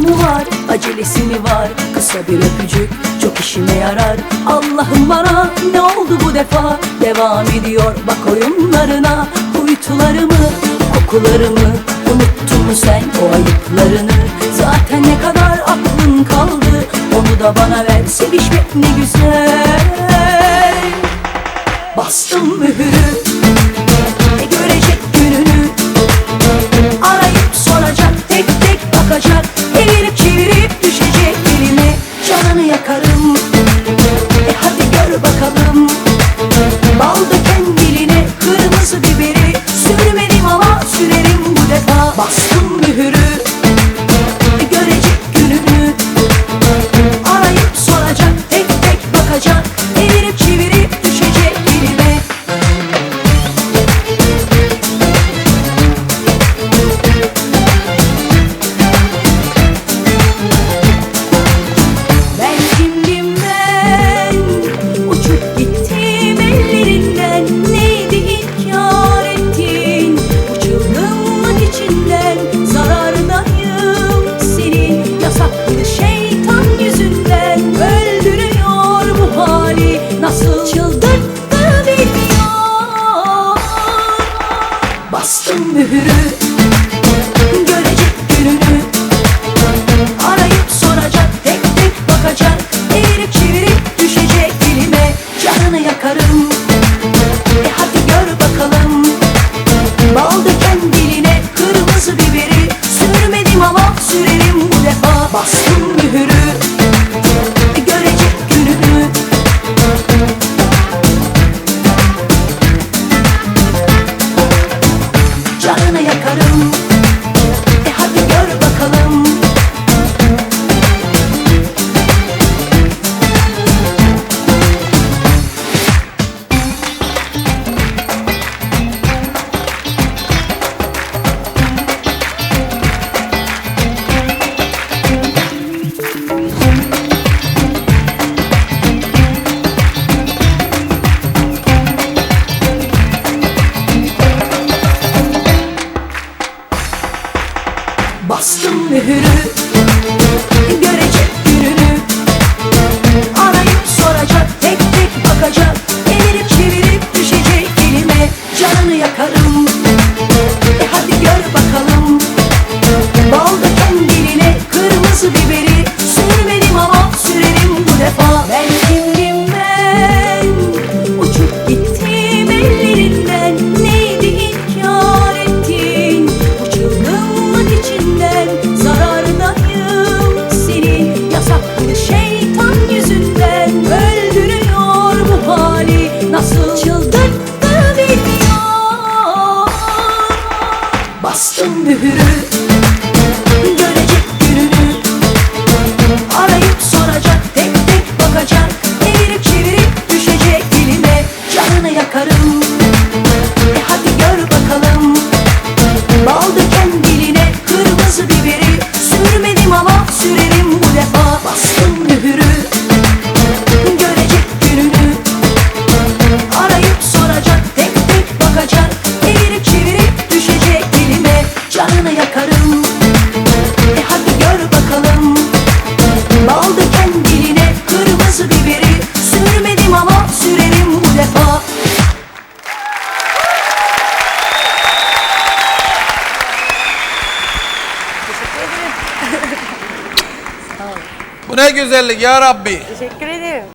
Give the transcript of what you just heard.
mı var, acelesi mi var? Kısa bir öpücük çok işime yarar. Allah'ım bana ne oldu bu defa? Devam ediyor bak oyunlarına. Kuytularımı, kokularımı Unuttun mu sen o ayıplarını? Zaten ne kadar aklın kaldı Onu da bana ver. Sevişmek ne güzel. Bastım mühürü mührü hürü Bastım. mühürü Bu ne güzellik ya Rabbi. Teşekkür ederim.